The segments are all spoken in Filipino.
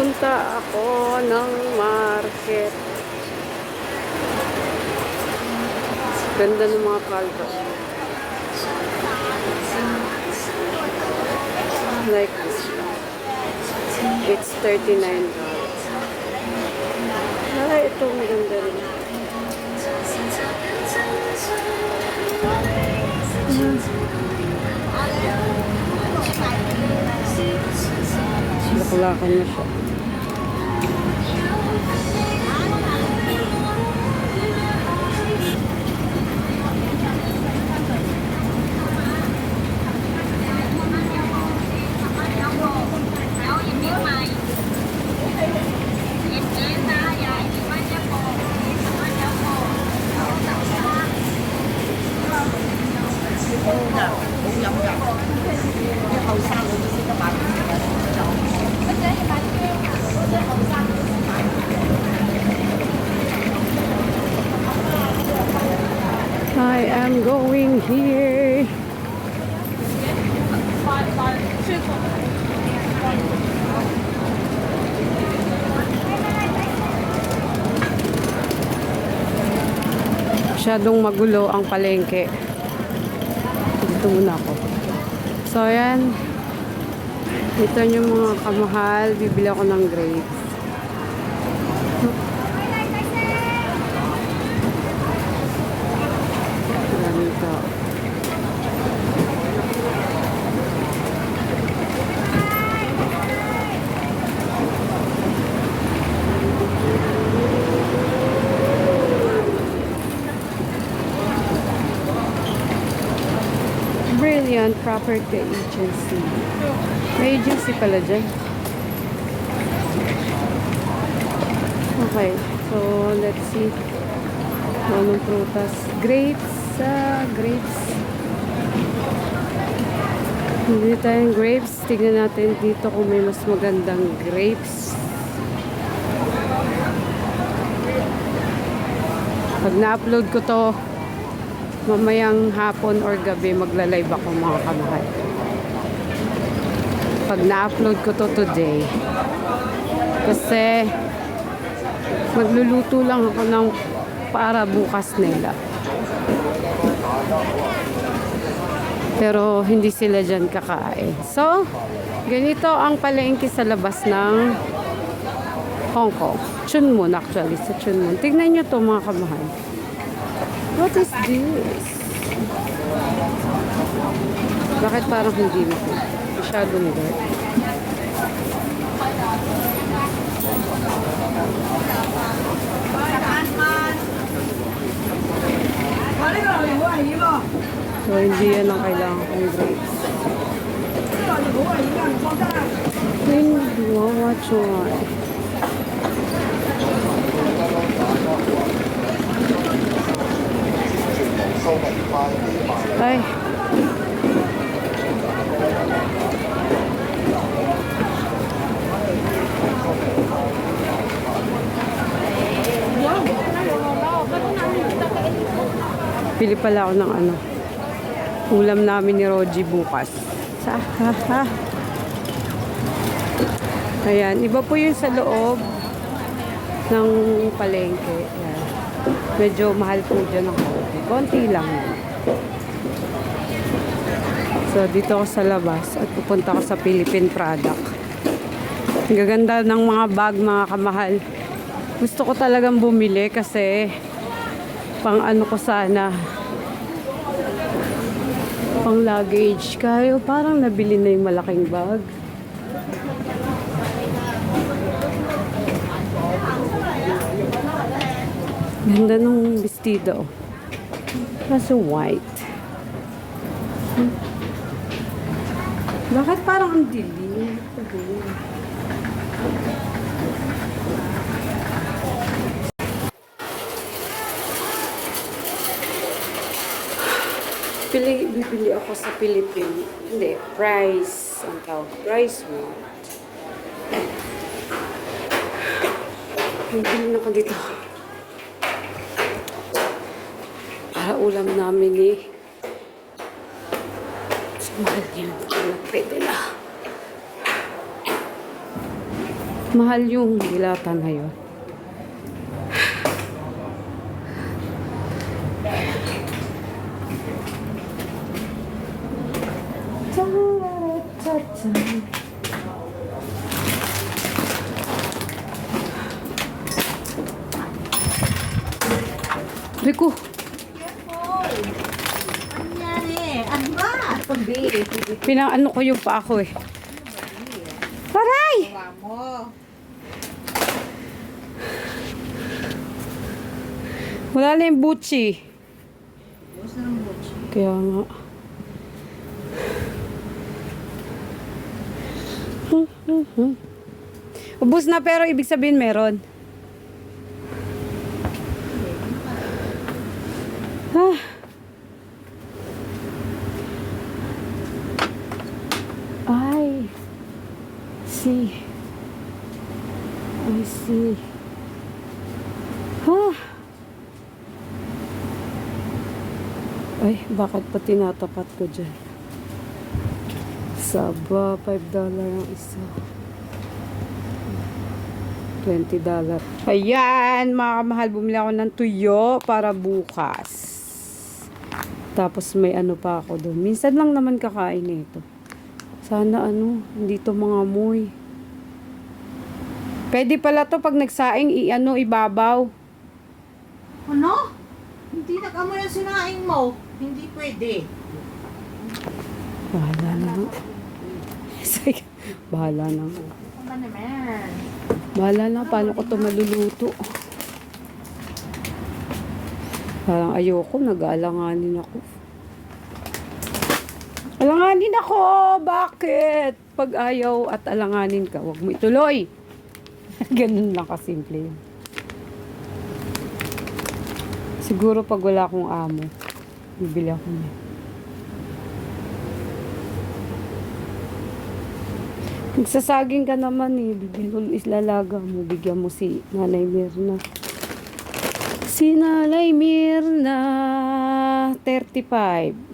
Pupunta ako ng market. Ganda ng mga kaldo. Like this. It's $39. Ah, ito maganda rin. Laklakan na 好了，跟你说。Am going here. Masyadong magulo ang palengke. Dito muna ako. So, ayan. Ito yung mga kamahal. Bibili ako ng grapes. Property Agency. May agency pala dyan. Okay, so let's see. Anong prutas? Grapes. Ah, grapes. Hindi tayong grapes. Tignan natin dito kung may mas magandang grapes. Pag na-upload ko to, mamayang hapon or gabi magla-live ako mga kamahal. Pag na-upload ko to today, kasi magluluto lang ako ng para bukas nila. Pero hindi sila dyan kakain. So, ganito ang palengke sa labas ng Hong Kong. Chunmun actually, sa Chunmun. Tignan nyo to mga kamahal. What is this? Bakit parang hindi mo? Masyadong dark. So, hindi yan ang kailangan kong grapes. Hindi mo, watch one. Ay. Pili pala ako ng ano. Ulam namin ni Roji bukas. Sa ha. Ayan, iba po yun sa loob ng palengke. Ayan. Medyo mahal po dyan ang kopi. Konti lang. So, dito ako sa labas at pupunta ako sa Philippine product. Ang gaganda ng mga bag, mga kamahal. Gusto ko talagang bumili kasi pang ano ko sana pang luggage. Kaya parang nabili na yung malaking bag. Ganda nung vestido. Kaso white. Hmm. Bakit parang ang dilim? Pili, bibili ako sa Philippine. Hindi, price. Ang tawag, price mo. Bibili na ako dito. Para ulam namin eh. Mas mahal. Wala, pwede na. Mahal yung dilata na yun. Rico, ba? Sabi. pinaano ko yung pa ako eh. Aray! Gawa mo. Wala na yung ng butch. Kaya nga. Ubus na pero ibig sabihin meron. Ah. Ay. See. I see. Ah. Ay, bakit pa tinatapat ko dyan? Saba, $5 ang isa. $20. Ayan, mga kamahal, bumili ako ng tuyo para bukas. Tapos may ano pa ako doon. Minsan lang naman kakain ito. Sana ano, hindi to mga amoy. Pwede pala to pag nagsaing, i-ano, ibabaw. Ano? Hindi nag-amoy ang sinaing mo. Hindi pwede. Bahala na. Sige, Bahala na. Ano? Bahala na, paano ko ito maluluto? Parang ayoko, nag-aalanganin ako. Alanganin ako! Bakit? Pag ayaw at alanganin ka, wag mo ituloy. Ganun lang kasimple yun. Siguro pag wala akong amo, bibili ako niya. Nagsasaging ka naman eh. Bibili islalaga mo. Bigyan mo si Nanay Mirna. Si Nanay Mirna. 35.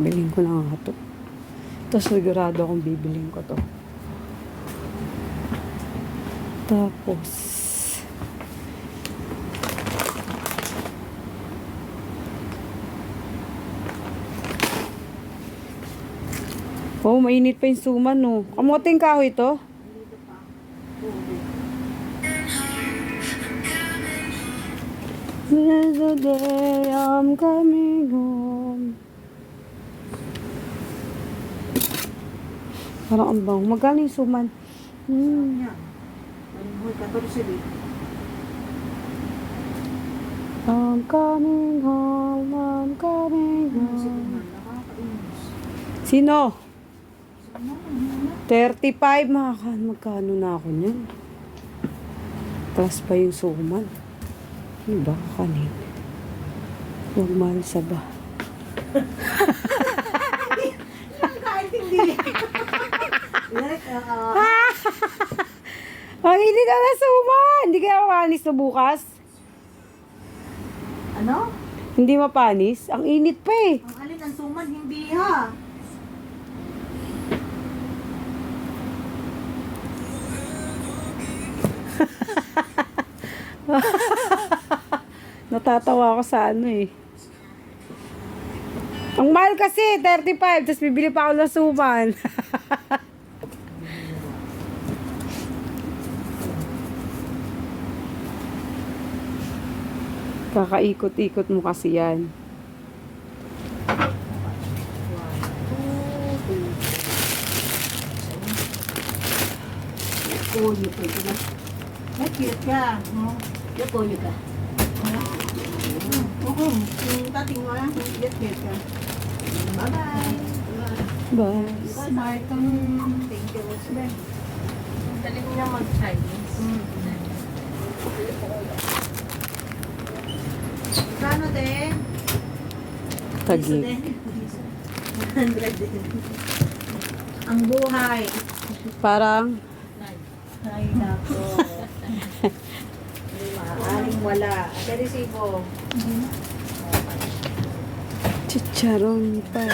Bilhin ko na nga to. Ito sigurado akong bibilin ko to. Tapos, Oh, mainit pa yung suman, no. Kamuting kahoy to? There's a day I'm coming home. Parang ang bango. Magkano yung suman? Hmm. Sige. I'm coming home, I'm coming Sige home. Sino? Ano? Ano? 35, mga kan, magkano na ako niyan? Plus pa yung suman. Ano ba kanin? Huwag mahal sa ba? Kahit hindi. Like, ah, Hindi ka na suman! Hindi kaya mapanis na bukas? ano? Hindi mapanis? Ang init pa eh. Ang alin ang suman, hindi ha. Natatawa ako sa ano eh. Ang mahal kasi, 35, tapos bibili pa ako ng suman. Kakaikot-ikot mo kasi yan. Puyo pa ito. Ay, cute ka. No? Puyo ka. Oo, yung dating mo lang, cute cute ka. Bye-bye. Bye. Smart thank you. Galing niya mag-Chinese. Kano din? Tagi. Ang buhay. Parang, Ay, nako. Maaaring wala. At resibo. chicharon pa.